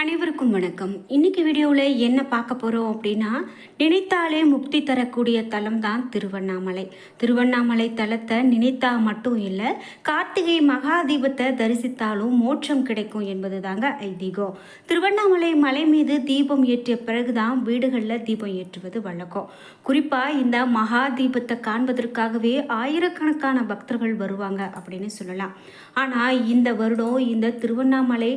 அனைவருக்கும் வணக்கம். இன்னைக்கு வீடியோவில் என்ன பார்க்க போகிறோம் அப்படின்னா நினைத்தாலே முக்தி தரக்கூடிய தலம் தான் திருவண்ணாமலை. திருவண்ணாமலை தலத்தை நினைத்தா மட்டும் இல்லை கார்த்திகை மகாதீபத்தை தரிசித்தாலும் மோட்சம் கிடைக்கும் என்பது தாங்க ஐதீகம். திருவண்ணாமலை மலை மீது தீபம் ஏற்றிய பிறகுதான் வீடுகளில் தீபம் ஏற்றுவது வழக்கம். குறிப்பாக இந்த மகா தீபத்தை காண்பதற்காகவே ஆயிரக்கணக்கான பக்தர்கள் வருவாங்க அப்படின்னு சொல்லலாம். ஆனால் இந்த வருடம் இந்த திருவண்ணாமலை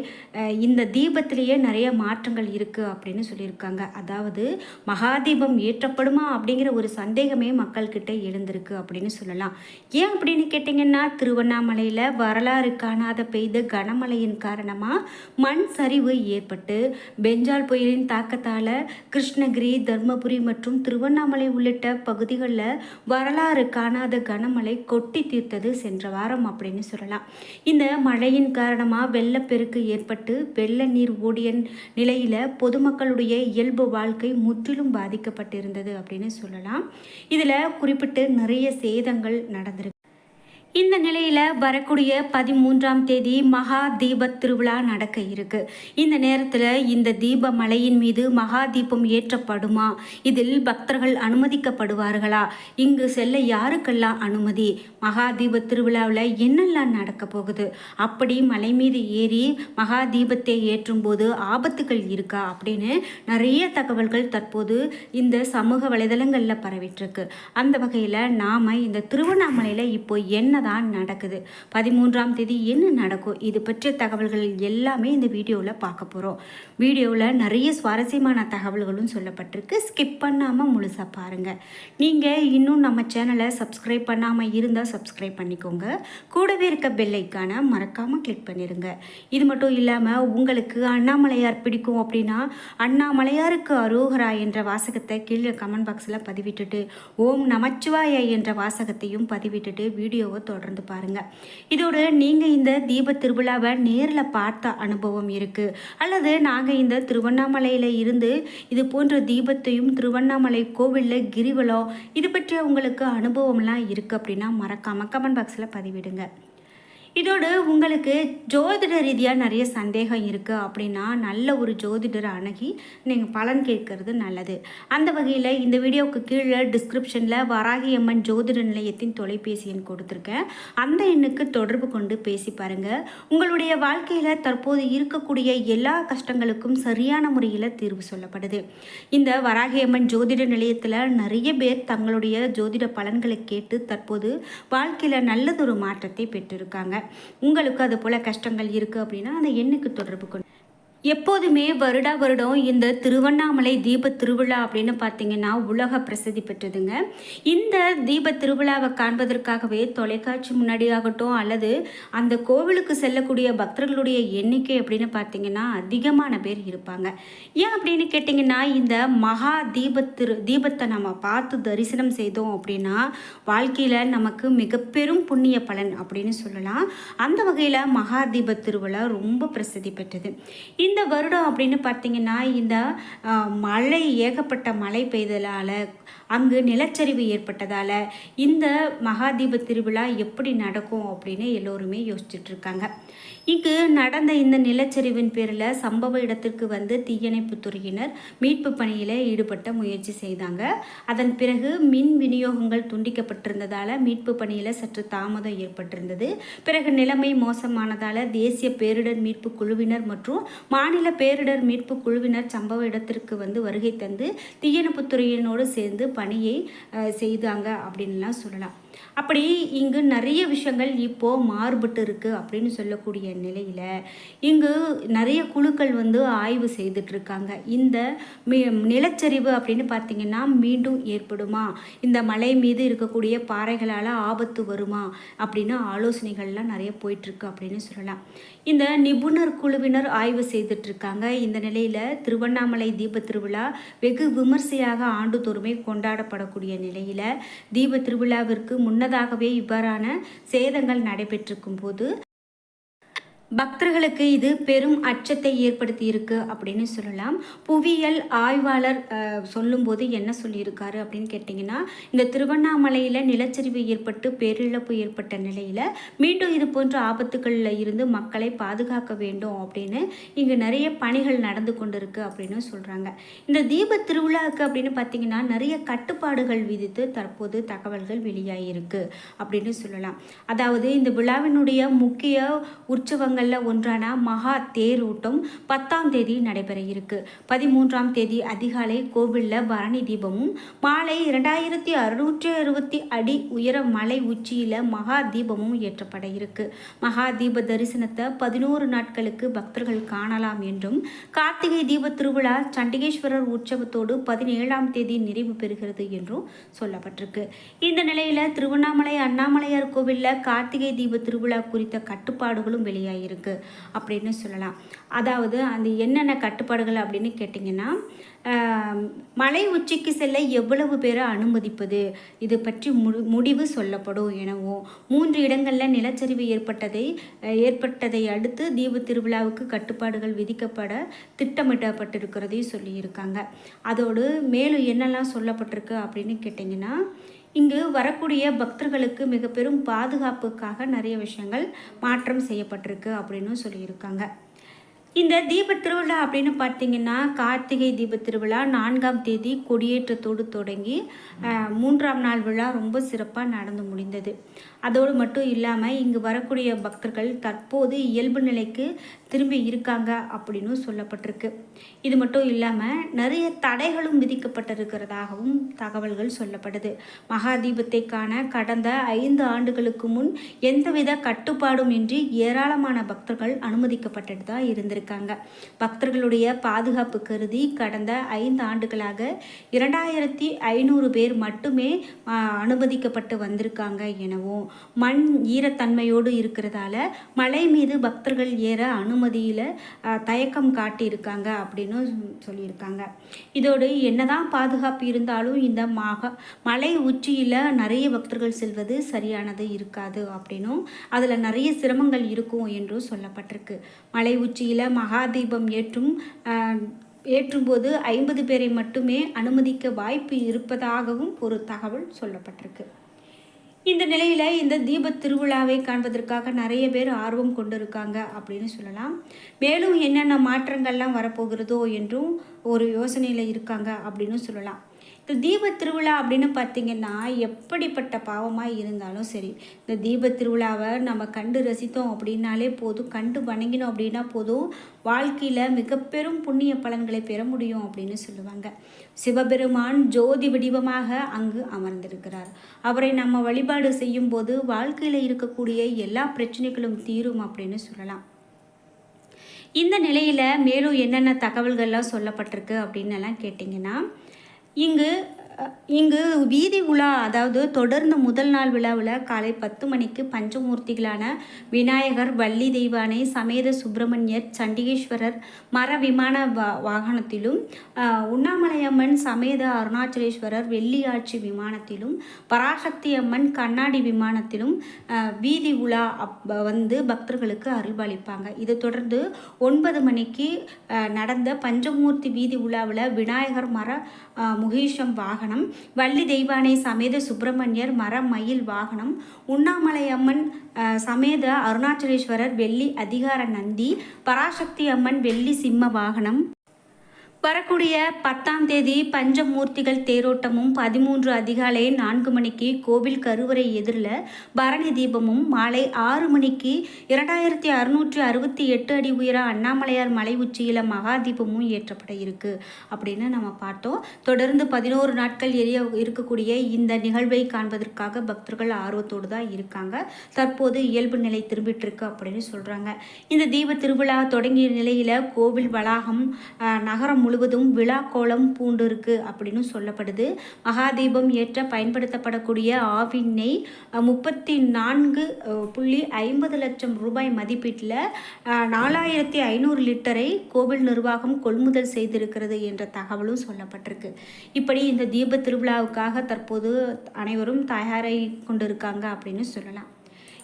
இந்த தீபத்திலேயே நிறைய மாற்றங்கள் இருக்குது அப்படின்னு சொல்லியிருக்காங்க. அதாவது மகாதீபம் ஏற்றப்படுமா அப்படிங்கிற ஒரு சந்தேகமே மக்கள்கிட்ட எழுந்திருக்கு அப்படின்னு சொல்லலாம். ஏன் அப்படின்னு கேட்டிங்கன்னா திருவண்ணாமலையில் வரலாறு காணாத பெய்த கனமழையின் காரணமாக மண் சரிவு ஏற்பட்டு பெஞ்சால் புயலின் தாக்கத்தால் கிருஷ்ணகிரி தர்மபுரி மற்றும் திருவண்ணாமலை உள்ளிட்ட பகுதிகளில் வரலாறு காணாத கனமழை கொட்டி தீர்த்தது சென்ற வாரம் அப்படின்னு சொல்லலாம். இந்த மழையின் காரணமாக வெள்ளப்பெருக்கு ஏற்பட்டு வெள்ள நீர் ஓடி ஓடிய நிலையில் பொதுமக்களுடைய இயல்பு வாழ்க்கை முற்றிலும் பாதிக்கப்பட்டிருந்தது அப்படின்னு சொல்லலாம். இதில் குறிப்பிட்டு நிறைய சேதங்கள் நடந்திருக்கு. இந்த நிலையில் வரக்கூடிய பதிமூன்றாம் தேதி மகா தீப திருவிழா நடக்க இருக்கு. இந்த நேரத்தில் இந்த தீப மலையின் மீது மகா தீபம் ஏற்றப்படுமா? இதில் பக்தர்கள் அனுமதிக்கப்படுவார்களா? இங்கு செல்ல யாருக்கெல்லாம் அனுமதி? மகா தீப திருவிழாவில் என்னெல்லாம் நடக்க போகுது? அப்படி மலை மீது ஏறி மகா தீபத்தை ஏற்றும் போது ஆபத்துகள் இருக்கா? அப்படின்னு நிறைய தகவல்கள் தற்போது இந்த சமூக வலைதளங்களில் பரவிட்டுருக்கு அந்த வகையில் நாம் இந்த திருவண்ணாமலையில் இப்போ என்னதான் நடக்குது? பதிமூன்றாம் தேதி என்ன நடக்கும்? இது பற்றிய தகவல்கள் எல்லாமே இந்த வீடியோவில் பார்க்க போகிறோம் வீடியோவில் நிறைய சுவாரஸ்யமான தகவல்களும் சொல்லப்பட்டிருக்கு. ஸ்கிப் பண்ணாமல் முழுசாக பாருங்கள் நீங்கள் இன்னும் நம்ம சேனலை சப்ஸ்கிரைப் பண்ணாமல் இருந்தால் சப்ஸ்கிரைப் பண்ணிக்கோங்க. கூடவே இருக்க பெல்லைக்கான மறக்காமல் கிளிக் பண்ணிடுங்க இது மட்டும் இல்லாமல் உங்களுக்கு அண்ணாமலையார் பிடிக்கும் அப்படின்னா அண்ணாமலையாருக்கு அரோகரா என்ற வாசகத்தை கீழே கமெண்ட் பாக்ஸில் பதிவிட்டுட்டு ஓம் நமச்சிவாய என்ற வாசகத்தையும் பதிவிட்டுட்டு வீடியோவை தொடர்ந்து பாருங்கள் இதோடு நீங்கள் இந்த தீப திருவிழாவை நேரில் பார்த்த அனுபவம் இருக்குது அல்லது நாங்கள் இந்த திருவண்ணாமலையில் இருந்து இது போன்ற தீபத்தையும் திருவண்ணாமலை கோவிலில் கிரிவலம் இது பற்றிய உங்களுக்கு அனுபவம்லாம் இருக்குது அப்படின்னா மறக்காமல் கமெண்ட் பாக்ஸில் பதிவிடுங்க. இதோடு உங்களுக்கு ஜோதிட ரீதியாக நிறைய சந்தேகம் இருக்குது அப்படின்னா நல்ல ஒரு ஜோதிடர் அணுகி நீங்கள் பலன் கேட்கறது நல்லது. அந்த வகையில் இந்த வீடியோவுக்கு கீழே டிஸ்கிரிப்ஷனில் வராகி அம்மன் ஜோதிட நிலையத்தின் தொலைபேசி எண் கொடுத்துருக்கேன். அந்த எண்ணுக்கு தொடர்பு கொண்டு பேசி பாருங்கள் உங்களுடைய வாழ்க்கையில் தற்போது இருக்கக்கூடிய எல்லா கஷ்டங்களுக்கும் சரியான முறையில் தீர்வு சொல்லப்படுது. இந்த வராகி அம்மன் ஜோதிட நிலையத்தில் நிறைய பேர் தங்களுடைய ஜோதிட பலன்களை கேட்டு தற்போது வாழ்க்கையில் நல்லதொரு மாற்றத்தை பெற்றிருக்காங்க. உங்களுக்கு அது போல் கஷ்டங்கள் இருக்குது அப்படின்னா அந்த எண்ணுக்கு தொடர்பு கொண்டு எப்போதுமே வருடா வருடம் இந்த திருவண்ணாமலை தீப திருவிழா அப்படின்னு பார்த்தீங்கன்னா உலக பிரசித்தி பெற்றதுங்க. இந்த தீப திருவிழாவை காண்பதற்காகவே தொலைக்காட்சி முன்னாடியாகட்டும் அல்லது அந்த கோவிலுக்கு செல்லக்கூடிய பக்தர்களுடைய எண்ணிக்கை அப்படின்னு பார்த்தீங்கன்னா அதிகமான பேர் இருப்பாங்க. ஏன் அப்படின்னு கேட்டிங்கன்னா இந்த மகா தீப திரு தீபத்தை நம்ம பார்த்து தரிசனம் செய்தோம் அப்படின்னா வாழ்க்கையில் நமக்கு மிக பெரும் புண்ணிய பலன் அப்படின்னு சொல்லலாம். அந்த வகையில் மகா தீப திருவிழா ரொம்ப பிரசித்தி பெற்றது. இந்த வருடம் அப்படின்னு பார்த்தீங்கன்னா இந்த மழை ஏகப்பட்ட மழை பெய்ததால் அங்கு நிலச்சரிவு ஏற்பட்டதால் இந்த மகாதீப திருவிழா எப்படி நடக்கும் அப்படின்னு எல்லோருமே யோசிச்சுட்ருக்காங்க இங்கு நடந்த இந்த நிலச்சரிவின் பேரில் சம்பவ இடத்திற்கு வந்து தீயணைப்பு துறையினர் மீட்பு பணியில் ஈடுபட்ட முயற்சி செய்தாங்க. அதன் பிறகு மின் விநியோகங்கள் துண்டிக்கப்பட்டிருந்ததால் மீட்பு பணியில் சற்று தாமதம் ஏற்பட்டிருந்தது. பிறகு நிலைமை மோசமானதால் தேசிய பேரிடர் மீட்பு குழுவினர் மற்றும் மாநில பேரிடர் மீட்பு குழுவினர் சம்பவ இடத்திற்கு வந்து வருகை தந்து தீயணைப்புத்துறையினோடு சேர்ந்து பணியை செய்தாங்க அப்படின்லாம் சொல்லலாம். அப்படி இங்கு நிறைய விஷயங்கள் இப்போ மாறுபட்டு இருக்கு அப்படின்னு சொல்லக்கூடிய நிலையில் இங்கு நிறைய குழுக்கள் வந்து ஆய்வு செய்துட்டு இருக்காங்க இந்த மி- நிலச்சரிவு அப்படின்னு பார்த்திங்கன்னா மீண்டும் ஏற்படுமா? இந்த மலை மீது இருக்கக்கூடிய பாறைகளால் ஆபத்து வருமா? அப்படின்னு ஆலோசனைகள்லாம் நிறைய போயிட்டுருக்கு அப்படின்னு சொல்லலாம். இந்த நிபுணர் குழுவினர் ஆய்வு செய்துட்டு இருக்காங்க இந்த நிலையில் திருவண்ணாமலை தீப திருவிழா வெகு விமர்சையாக ஆண்டுதோறுமே கொண்டாடப்படக்கூடிய நிலையில் தீப திருவிழாவிற்கு முன்னதாகவே இவ்வாறான சேதங்கள் நடைபெற்றிருக்கும் போது பக்தர்களுக்கு இது பெரும் அச்சத்தை ஏற்படுத்தி இருக்கு அப்படின்னு சொல்லலாம். புவியியல் ஆய்வாளர் சொல்லும்போது என்ன சொல்லியிருக்காரு அப்படின்னு கேட்டிங்கன்னா இந்த திருவண்ணாமலையில் நிலச்சரிவு ஏற்பட்டு பேரிழப்பு ஏற்பட்ட நிலையில் மீண்டும் இது போன்ற ஆபத்துகளில் இருந்து மக்களை பாதுகாக்க வேண்டும் அப்படின்னு இங்கே நிறைய பணிகள் நடந்து கொண்டிருக்கு அப்படின்னு சொல்கிறாங்க இந்த தீப திருவிழாவுக்கு அப்படின்னு பார்த்தீங்கன்னா நிறைய கட்டுப்பாடுகள் விதித்து தற்போது தகவல்கள் வெளியாகிருக்கு அப்படின்னு சொல்லலாம். அதாவது இந்த விழாவினுடைய முக்கிய உற்சவங்கள் உற்சவங்களில் ஒன்றான மகா தேரோட்டம் பத்தாம் தேதி நடைபெற இருக்கு. பதிமூன்றாம் தேதி அதிகாலை கோவிலில் பரணி தீபமும் மாலை இரண்டாயிரத்தி அறுநூற்றி அறுபத்தி அடி உயர மலை உச்சியில் மகா தீபமும் ஏற்றப்பட இருக்கு. மகா தீப தரிசனத்தை பதினோரு நாட்களுக்கு பக்தர்கள் காணலாம் என்றும் கார்த்திகை தீப திருவிழா சண்டிகேஸ்வரர் உற்சவத்தோடு பதினேழாம் தேதி நிறைவு பெறுகிறது என்றும் சொல்லப்பட்டிருக்கு. இந்த நிலையில் திருவண்ணாமலை அண்ணாமலையார் கோவிலில் கார்த்திகை தீப திருவிழா குறித்த கட்டுப்பாடுகளும் வெளியாகிருக்கு அப்படின்னு சொல்லலாம். அதாவது அந்த என்னென்ன கட்டுப்பாடுகள் அப்படின்னு கேட்டிங்கன்னா மலை உச்சிக்கு செல்ல எவ்வளவு பேரை அனுமதிப்பது? இது பற்றி மு முடிவு சொல்லப்படும் எனவும் மூன்று இடங்களில் நிலச்சரிவு ஏற்பட்டதை ஏற்பட்டதை அடுத்து தீப திருவிழாவுக்கு கட்டுப்பாடுகள் விதிக்கப்பட திட்டமிடப்பட்டிருக்கிறதையும் சொல்லியிருக்காங்க. அதோடு மேலும் என்னெல்லாம் சொல்லப்பட்டிருக்கு அப்படின்னு கேட்டிங்கன்னா இங்கு வரக்கூடிய பக்தர்களுக்கு மிக பெரும் பாதுகாப்புக்காக நிறைய விஷயங்கள் மாற்றம் செய்யப்பட்டிருக்கு அப்படின்னு சொல்லியிருக்காங்க. இந்த தீப திருவிழா அப்படின்னு பார்த்தீங்கன்னா கார்த்திகை தீப திருவிழா நான்காம் தேதி கொடியேற்றத்தோடு தொடங்கி மூன்றாம் நாள் விழா ரொம்ப சிறப்பாக நடந்து முடிந்தது. அதோடு மட்டும் இல்லாமல் இங்கு வரக்கூடிய பக்தர்கள் தற்போது இயல்பு நிலைக்கு திரும்பி இருக்காங்க அப்படின்னு சொல்லப்பட்டிருக்கு. இது மட்டும் இல்லாமல் நிறைய தடைகளும் விதிக்கப்பட்டிருக்கிறதாகவும் தகவல்கள் சொல்லப்படுது. மகாதீபத்தை காண கடந்த ஐந்து ஆண்டுகளுக்கு முன் எந்தவித கட்டுப்பாடும் இன்றி ஏராளமான பக்தர்கள் அனுமதிக்கப்பட்டுட்டு தான் இருந்திருக்கு இருக்காங்க. பக்தர்களுடைய பாதுகாப்பு கருதி கடந்த ஐந்து ஆண்டுகளாக இரண்டாயிரத்தி ஐநூறு பேர் மட்டுமே அனுமதிக்கப்பட்டு வந்திருக்காங்க எனவும் மண் ஈரத்தன்மையோடு இருக்கிறதால மலை மீது பக்தர்கள் ஏற அனுமதியில் தயக்கம் காட்டியிருக்காங்க அப்படின்னு சொல்லியிருக்காங்க. இதோடு என்னதான் பாதுகாப்பு இருந்தாலும் இந்த மாக மலை உச்சியில் நிறைய பக்தர்கள் செல்வது சரியானது இருக்காது அப்படின்னும் அதில் நிறைய சிரமங்கள் இருக்கும் என்றும் சொல்லப்பட்டிருக்கு. மலை உச்சியில் மகாதீபம் ஏற்றும் ஏற்றும்போது ஐம்பது பேரை மட்டுமே அனுமதிக்க வாய்ப்பு இருப்பதாகவும் ஒரு தகவல் சொல்லப்பட்டிருக்கு. இந்த நிலையில் இந்த தீப திருவிழாவை காண்பதற்காக நிறைய பேர் ஆர்வம் கொண்டிருக்காங்க அப்படின்னு சொல்லலாம். மேலும் என்னென்ன மாற்றங்கள்லாம் வரப்போகிறதோ என்றும் ஒரு யோசனையில் இருக்காங்க அப்படின்னு சொல்லலாம். இந்த தீப திருவிழா அப்படின்னு பார்த்தீங்கன்னா எப்படிப்பட்ட பாவமாக இருந்தாலும் சரி இந்த தீப திருவிழாவை நம்ம கண்டு ரசித்தோம் அப்படின்னாலே போதும் கண்டு வணங்கினோம் அப்படின்னா போதும் வாழ்க்கையில் மிக பெரும் புண்ணிய பலன்களை பெற முடியும் அப்படின்னு சொல்லுவாங்க. சிவபெருமான் ஜோதி வடிவமாக அங்கு அமர்ந்திருக்கிறார். அவரை நம்ம வழிபாடு செய்யும்போது வாழ்க்கையில் இருக்கக்கூடிய எல்லா பிரச்சனைகளும் தீரும் அப்படின்னு சொல்லலாம். இந்த நிலையில் மேலும் என்னென்ன தகவல்கள்லாம் சொல்லப்பட்டிருக்கு அப்படின்னு எல்லாம் கேட்டிங்கன்னா இங்கு அஹ், இங்கு வீதி உலா அதாவது தொடர்ந்து முதல் நாள் விழாவில் காலை பத்து மணிக்கு பஞ்சமூர்த்திகளான விநாயகர் வள்ளி தெய்வானை சமேத சுப்பிரமணியர் சண்டிகேஸ்வரர் மர விமான வா வாகனத்திலும் உண்ணாமலையம்மன் சமேத அருணாச்சலேஸ்வரர் வெள்ளியாட்சி விமானத்திலும் பராசக்தி அம்மன் கண்ணாடி விமானத்திலும் வீதி உலா அப் வந்து பக்தர்களுக்கு அருள்பாலிப்பாங்க இதை தொடர்ந்து ஒன்பது மணிக்கு நடந்த பஞ்சமூர்த்தி வீதி உலாவில் விநாயகர் மர முகேஷம் முகீஷம் வாகனம் வள்ளி தெய்வானை சமேத சுப்பிரமணியர் மரம் மயில் வாகனம் உண்ணாமலை அம்மன் சமேத அருணாச்சலேஸ்வரர் வெள்ளி அதிகார நந்தி பராசக்தி அம்மன் வெள்ளி சிம்ம வாகனம். வரக்கூடிய பத்தாம் தேதி பஞ்சமூர்த்திகள் தேரோட்டமும் பதிமூன்று அதிகாலை நான்கு மணிக்கு கோவில் கருவறை எதிரில் பரணி தீபமும் மாலை ஆறு மணிக்கு இரண்டாயிரத்தி அறுநூற்றி அறுபத்தி எட்டு அடி உயர அண்ணாமலையார் மலை உச்சியில் மகா தீபமும் ஏற்றப்பட இருக்கு. அப்படின்னு நம்ம பார்த்தோம். தொடர்ந்து பதினோரு நாட்கள் எரிய இருக்கக்கூடிய இந்த நிகழ்வை காண்பதற்காக பக்தர்கள் ஆர்வத்தோடு தான் இருக்காங்க. தற்போது இயல்பு நிலை திரும்பிட்டு இருக்கு அப்படின்னு சொல்கிறாங்க இந்த தீப திருவிழா தொடங்கிய நிலையில் கோவில் வளாகம் நகரம் முழுவதும் விழா கோலம் பூண்டிருக்கு அப்படின்னு சொல்லப்படுது. மகாதீபம் ஏற்ற பயன்படுத்தப்படக்கூடிய ஆவின் நெய் முப்பத்தி நான்கு புள்ளி ஐம்பது லட்சம் ரூபாய் மதிப்பீட்டில் நாலாயிரத்தி ஐநூறு லிட்டரை கோவில் நிர்வாகம் கொள்முதல் செய்திருக்கிறது என்ற தகவலும் சொல்லப்பட்டிருக்கு. இப்படி இந்த தீப திருவிழாவுக்காக தற்போது அனைவரும் தயாராகி கொண்டிருக்காங்க அப்படின்னு சொல்லலாம்.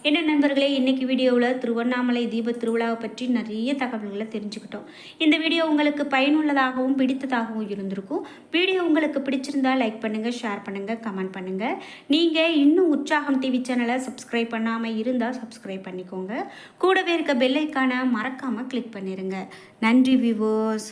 என்ன நண்பர்களே இன்றைக்கி வீடியோவில் திருவண்ணாமலை தீப திருவிழாவை பற்றி நிறைய தகவல்களை தெரிஞ்சுக்கிட்டோம். இந்த வீடியோ உங்களுக்கு பயனுள்ளதாகவும் பிடித்ததாகவும் இருந்திருக்கும். வீடியோ உங்களுக்கு பிடிச்சிருந்தா லைக் பண்ணுங்கள் ஷேர் பண்ணுங்கள் கமெண்ட் பண்ணுங்கள் நீங்கள் இன்னும் உற்சாகம் டிவி சேனலை சப்ஸ்கிரைப் பண்ணாமல் இருந்தால் சப்ஸ்கிரைப் பண்ணிக்கோங்க. கூடவே இருக்க பெல்லைக்கான மறக்காமல் கிளிக் பண்ணிடுங்க நன்றி விவோஸ்